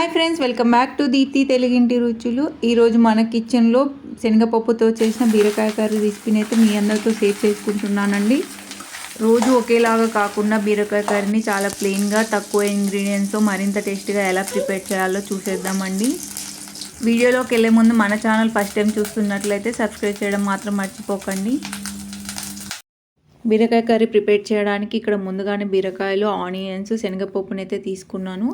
Hi friends welcome back to Deepthi తెలుగింటి రుచులు. ఈరోజు మన కిచెన్లో శనగపప్పుతో చేసిన బీరకాయ కర్రీ రెసిపీని అయితే మీ అందరితో షేర్ చేసుకుంటున్నానండి. రోజు ఒకేలాగా కాకుండా బీరకాయ కర్రీని చాలా ప్లెయిన్గా తక్కువ ఇంగ్రీడియంట్స్తో మరింత టేస్ట్గా ఎలా ప్రిపేర్ చేయాలో చూసేద్దామండి. వీడియోలోకి వెళ్ళే ముందు మన ఛానల్ ఫస్ట్ టైం చూస్తున్నట్లయితే సబ్స్క్రైబ్ చేయడం మాత్రం మర్చిపోకండి. బీరకాయ కర్రీ ప్రిపేర్ చేయడానికి ఇక్కడ ముందుగానే బీరకాయలు ఆనియన్స్ శనగపప్పునైతే తీసుకున్నాను.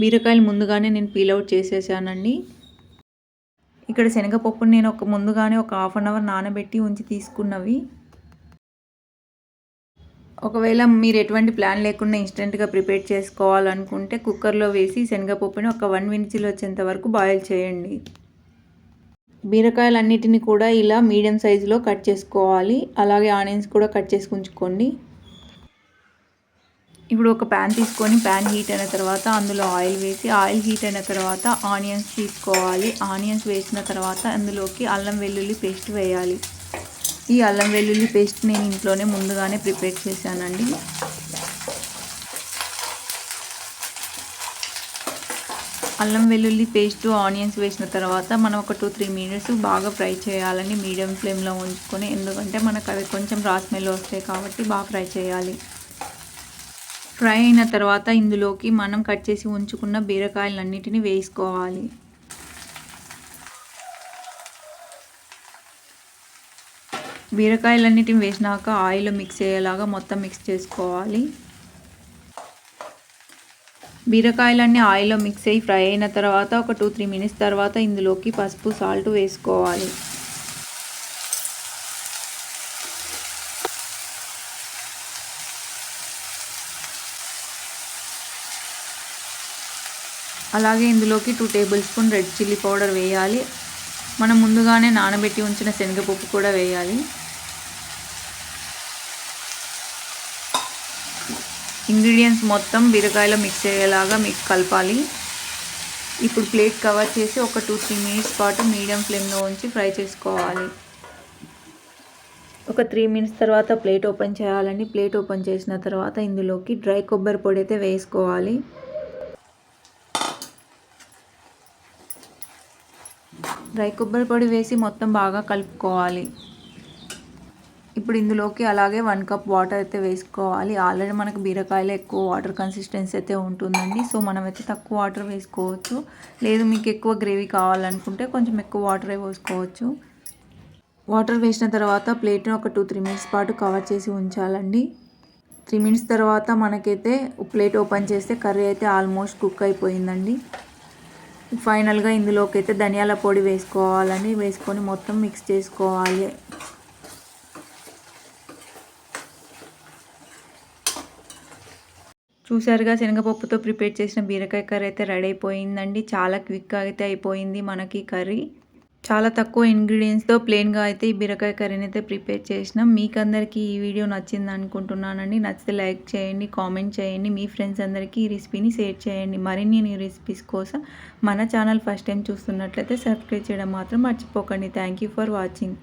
బీరకాయలు ముందుగానే నేను పీల్ అవుట్ చేసేసానండి. ఇక్కడ శనగపప్పుని నేను ఒక ముందుగానే ఒక హాఫ్ అన్ అవర్ నానబెట్టి ఉంచి తీసుకున్నవి. ఒకవేళ మీరు ఎటువంటి ప్లాన్ లేకుండా ఇన్స్టెంట్గా ప్రిపేర్ చేసుకోవాలనుకుంటే కుక్కర్లో వేసి శనగపప్పుని ఒక వన్ మినిట్స్లో వచ్చేంత వరకు బాయిల్ చేయండి. బీరకాయలన్నిటిని కూడా ఇలా మీడియం సైజులో కట్ చేసుకోవాలి. అలాగే ఆనియన్స్ కూడా కట్ చేసుకుంచుకోండి ఇప్పుడు ఒక ప్యాన్ తీసుకొని ప్యాన్ హీట్ అయిన తర్వాత అందులో ఆయిల్ వేసి ఆయిల్ హీట్ అయిన తర్వాత ఆనియన్స్ తీసుకోవాలి. ఆనియన్స్ వేసిన తర్వాత అందులోకి అల్లం వెల్లుల్లి పేస్ట్ వేయాలి. ఈ అల్లం వెల్లుల్లి పేస్ట్ నేను ఇంట్లోనే ముందుగానే ప్రిపేర్ చేశానండి. అల్లం వెల్లుల్లి పేస్ట్ ఆనియన్స్ వేసిన తర్వాత మనం ఒక టూ త్రీ మినిట్స్ బాగా ఫ్రై చేయాలని మీడియం ఫ్లేమ్లో ఉంచుకొని ఎందుకంటే మనకు అవి కొంచెం రా స్మెల్ వస్తాయి కాబట్టి బాగా ఫ్రై చేయాలి. ఫ్రై అయిన తర్వాత ఇందులోకి మనం కట్ చేసి ఉంచుకున్న బీరకాయలన్నిటిని వేసుకోవాలి. బీరకాయలన్నిటిని వేసినాక ఆయిల్ మిక్స్ అయ్యేలాగా మొత్తం మిక్స్ చేసుకోవాలి. బీరకాయలన్నీ ఆయిల్లో మిక్స్ అయ్యి ఫ్రై అయిన తర్వాత ఒక టూ త్రీ మినిట్స్ తర్వాత ఇందులోకి పసుపు సాల్ట్ వేసుకోవాలి. అలాగే ఇందులోకి two tablespoon red chilli powder వేయాలి. మనం ముందుగానే నానబెట్టి ఉంచిన శనగపప్పు కూడా వేయాలి. ఇంగ్రీడియంట్స్ మొత్తం బీరకాయలో మిక్స్ అయ్యేలాగా మీకు కలపాలి. ఇప్పుడు ప్లేట్ కవర్ చేసి ఒక టూ త్రీ మినిట్స్ పాటు మీడియం ఫ్లేమ్లో ఉంచి ఫ్రై చేసుకోవాలి. ఒక త్రీ మినిట్స్ తర్వాత ప్లేట్ ఓపెన్ చేయాలని ప్లేట్ ఓపెన్ చేసిన తర్వాత ఇందులోకి డ్రై కొబ్బరి పొడి అయితే వేసుకోవాలి. డ్రై కొబ్బరి పొడి వేసి మొత్తం బాగా కలుపుకోవాలి. ఇప్పుడు ఇందులోకి అలాగే వన్ కప్ వాటర్ అయితే వేసుకోవాలి. ఆల్రెడీ మనకు బీరకాయలో ఎక్కువ వాటర్ కన్సిస్టెన్సీ అయితే ఉంటుందండి. సో మనమైతే తక్కువ వాటర్ వేసుకోవచ్చు. లేదు మీకు ఎక్కువ గ్రేవీ కావాలనుకుంటే కొంచెం ఎక్కువ వాటర్ వేసుకోవచ్చు వాటర్ వేసిన తర్వాత ప్లేట్ని ఒక టూ త్రీ మినిట్స్ పాటు కవర్ చేసి ఉంచాలండి. త్రీ మినిట్స్ తర్వాత మనకైతే ప్లేట్ ఓపెన్ చేస్తే కర్రీ అయితే ఆల్మోస్ట్ కుక్ అయిపోయిందండి. ఫైనల్గా ఇందులోకి అయితే ధనియాల పొడి వేసుకోవాలని వేసుకొని మొత్తం మిక్స్ చేసుకోవాలి. చూసారుగా శనగపప్పుతో ప్రిపేర్ చేసిన బీరకాయ కర్రీ అయితే రెడీ అయిపోయిందండి. చాలా క్విక్గా అయితే అయిపోయింది మనకి కర్రీ. చాలా తక్కువ ఇంగ్రీడియంట్స్తో ప్లెయిన్గా అయితే ఈ బీరకాయ కర్రీని అయితే ప్రిపేర్ చేసినాం. మీకు అందరికీ ఈ వీడియో నచ్చింది అనుకుంటున్నానండి. నచ్చితే లైక్ చేయండి కామెంట్ చేయండి. మీ ఫ్రెండ్స్ అందరికీ ఈ రెసిపీని షేర్ చేయండి. మరిన్ని న్యూ రెసిపీస్ కోసం మన ఛానల్ ఫస్ట్ టైం చూస్తున్నట్లయితే సబ్స్క్రైబ్ చేయడం మాత్రం మర్చిపోకండి. Thank you for watching